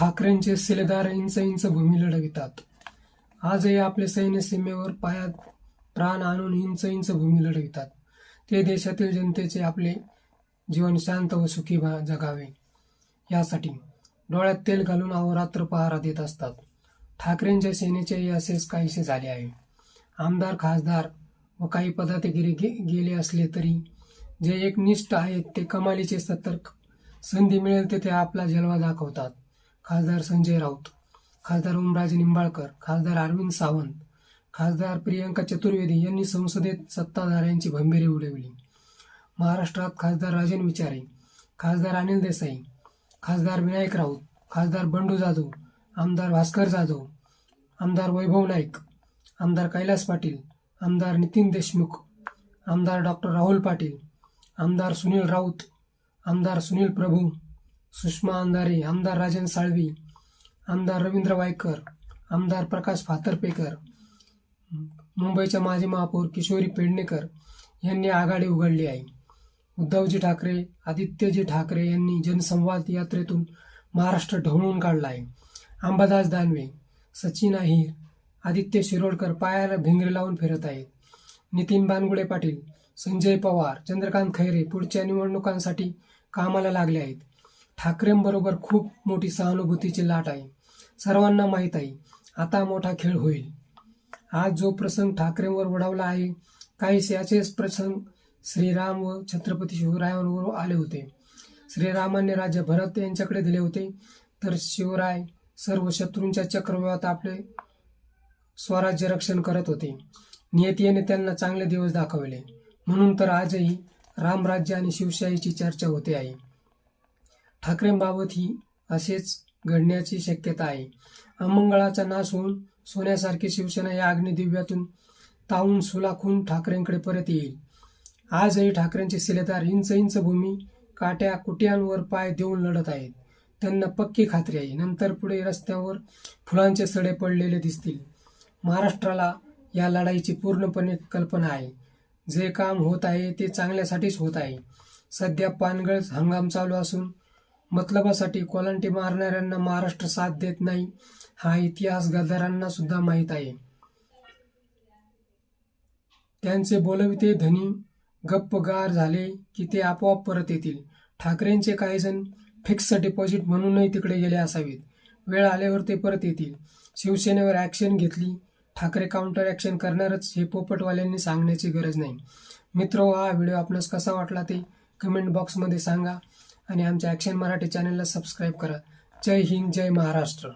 ठाकरेंचे सिलेदार inch inch भूमी लढवितात. आजही आपले सैन्य सीमेवर पायात प्राण आणून इंच इंच भूमी लढवितात. ते देशातील जनतेचे आपले जीवन शांत व सुखी जगावे. यासाठी डोळ्यात तेल घालून अहोरात्र पहारा देत असतात. ठाकरेंच्या सेनेचेही असेच काहीसे झाले आहे. आमदार खासदार व काही पदाधिकारी गे गेले असले तरी जे एकनिष्ठ आहेत ते कमालीचे सतर्क संधी मिळेल तेथे आपला जलवा दाखवतात. खासदार संजय राऊत खासदार ओमराजे निंबाळकर खासदार अरविंद सावंत खासदार प्रियंका चतुर्वेदी यांनी संसदेत सत्ताधाऱ्यांची भंभीरी उडवली. महाराष्ट्रात खासदार राजन विचारे खासदार अनिल देसाई खासदार विनायक राऊत खासदार बंडू जाधव आमदार भास्कर जाधव आमदार वैभव नाईक आमदार कैलास पाटील आमदार नितीन देशमुख आमदार डॉक्टर राहुल पाटील आमदार सुनील राऊत आमदार सुनील प्रभू सुषमा अंधारे आमदार राजन साळवी आमदार रवींद्र वायकर आमदार प्रकाश फातर्पेकर मुंबईच्या माजी महापौर किशोरी पेडणेकर यांनी आघाडी उघडली आहे. उद्धवजी ठाकरे आदित्यजी ठाकरे यांनी जनसंवाद यात्रेतून महाराष्ट्र ढवळून काढला आहे. अंबादास दानवे सचिन अहिर आदित्य शिरोडकर पायाला भिंगरे लावून फिरत आहेत. नितीन बानगुडे पाटील संजय पवार चंद्रकांत खैरे पुढच्या निवडणुकांसाठी कामाला लागले आहेत. ठाकरेंबरोबर खूप मोठी सहानुभूतीची लाट आहे. सर्वांना माहीत आहे आता मोठा खेळ होईल. आज जो प्रसंग ठाकरेंवर ओढावला आहे काहीसे याचेच प्रसंग श्रीराम व छत्रपती शिवरायांवर आले होते. श्रीरामाने राजा भरत यांच्याकडे दिले होते. तर शिवराय सर्व शत्रूंच्या चक्रव्यूहात आपले स्वराज्य रक्षण करत होते. नियतीने त्यांना चांगले दिवस दाखवले. म्हणून तर आजही रामराज्य आणि शिवशाहीची चर्चा होते आहे. ठाकरेंबाबतही असेच घडण्याची शक्यता आहे. अमंगळाचा नाश होऊन सोन्यासारखी शिवसेना या अग्निदिव्यातून तावून सुलाखून ठाकरेंकडे परत येईल. आजही ठाकरेंचे शिलेदार इंच इंच भूमी काट्या कुट्यांवर पाय देऊन लढत आहेत. त्यांना पक्की खात्री आहे. नंतर पुढे रस्त्यावर फुलांचे सडे पडलेले दिसतील. महाराष्ट्राला या लढाईची पूर्णपणे कल्पना आहे. जे काम होत आहे ते चांगल्यासाठीच होत आहे. सध्या पानगळ हंगाम चालू असून मतलबासाठी कोलांटी मारणाऱ्यांना महाराष्ट्र साथ देत नाही हा इतिहास गद्दारांना सुद्धा माहीत आहे. त्यांचे बोलविते धनी गप्पगार झाले की ते आपोआप परत येतील. ठाकरेंचे काही जण फिक्स डिपॉझिट म्हणूनही तिकडे गेले असावेत. वेळ आल्यावर ते परत येतील. शिवसेनेवर ॲक्शन घेतली. ठाकरे काउंटर ॲक्शन करणारच हे पोपटवाल्यांनी सांगण्याची गरज नाही. मित्र हो, हा व्हिडिओ आपणास कसा वाटला ते कमेंट बॉक्समध्ये सांगा. आणि आमच्या ॲक्शन मराठी चॅनलला सबस्क्राईब करा. जय हिंद जय महाराष्ट्र.